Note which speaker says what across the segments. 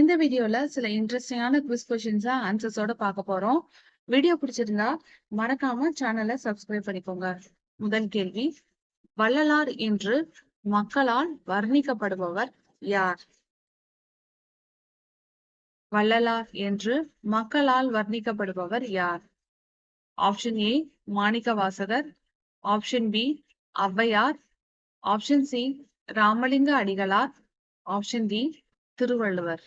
Speaker 1: இந்த வீடியோல சில இன்ட்ரெஸ்டிங்கான குவிஸ் கொஷின்ஸா ஆன்சர்ஸோட பார்க்க போறோம். வீடியோ பிடிச்சிருந்தா மறக்காம சேனலை சப்ஸ்கிரைப் பண்ணிக்கோங்க. முதல் கேள்வி வள்ளலார் என்று மக்களால் வர்ணிக்கப்படுபவர் யார்? வள்ளலார் என்று மக்களால் வர்ணிக்கப்படுபவர் யார்? Option A Manikkavasagar option B Avvaiyar. Option C Ramalinga Adigalar. Option D Thiruvalluvar.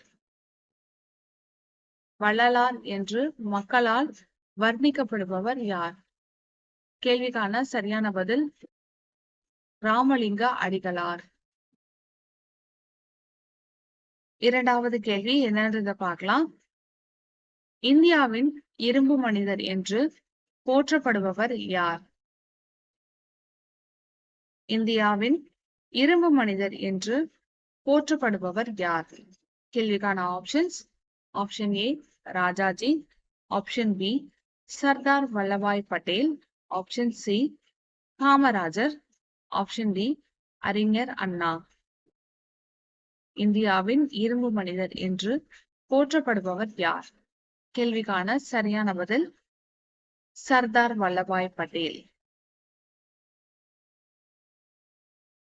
Speaker 1: Vallalar என்று மக்களால் வர்ணிக்கப்படுபவர் யார்? கேள்விக்கான சரியான பதில் ராமலிங்க அடிகளார். இரண்டாவது கேள்வி என்னன்றத பார்க்கலாம். இந்தியாவின் இரும்பு மனிதர் என்று போற்றப்படுபவர் யார்? இந்தியாவின் இரும்பு மனிதர் என்று போற்றப்படுபவர் யார்? கேள்விக்கான options option A Rajaji option B Sardar Vallabhbhai Patel option C Kamarajar option D Arignar Anna இந்தியாவின் இரும்பு மனிதர் என்று போற்றப்படுபவர் யார்? கேள்விக்கான சரியான பதில் சர்தார் வல்லபாய் பட்டேல்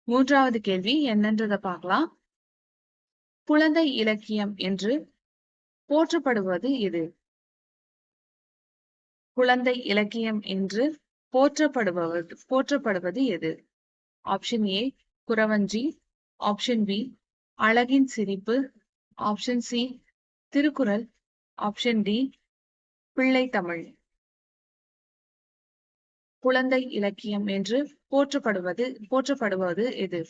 Speaker 1: மூன்றாவது கேள்வி என்னன்றதை பார்க்கலாம். குழந்தை இலக்கியம் என்று போற்றப்படுவது எது குழந்தை இலக்கியம் என்று போற்றப்படுபவது போற்றப்படுவது எது? Option A Kuravanji option B அழகின் Sirippu. Option C Thirukkural. Option D Pillai Tamil. குழந்தை இலக்கியம் என்று போற்றப்படுவது போற்றப்படுவது எது?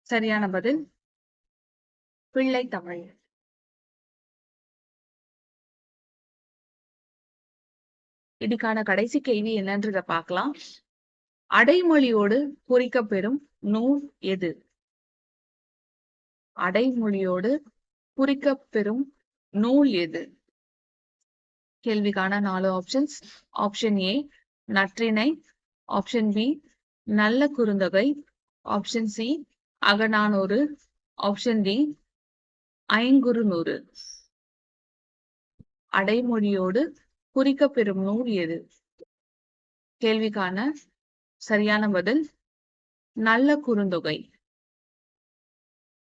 Speaker 1: சரியான பதில் பிள்ளை தமிழ். இதுக்கான கடைசி கேள்வி என்னன்றத பார்க்கலாம். அடைமொழியோடு குறிக்கப்பெறும் நூல் எது? அடைமொழியோடு குறிக்கப்பெறும் நூல் எது? கேள்விக்கான நாலு options option A Natrinai option B நல்ல Kurunthogai. Option C Agananuru. Option D Ainkurunuru. அடைமொழியோடு குறிக்கப்பெறும் நூல் எது? கேள்விக்கான சரியான பதில் நல்ல குறுந்தொகை.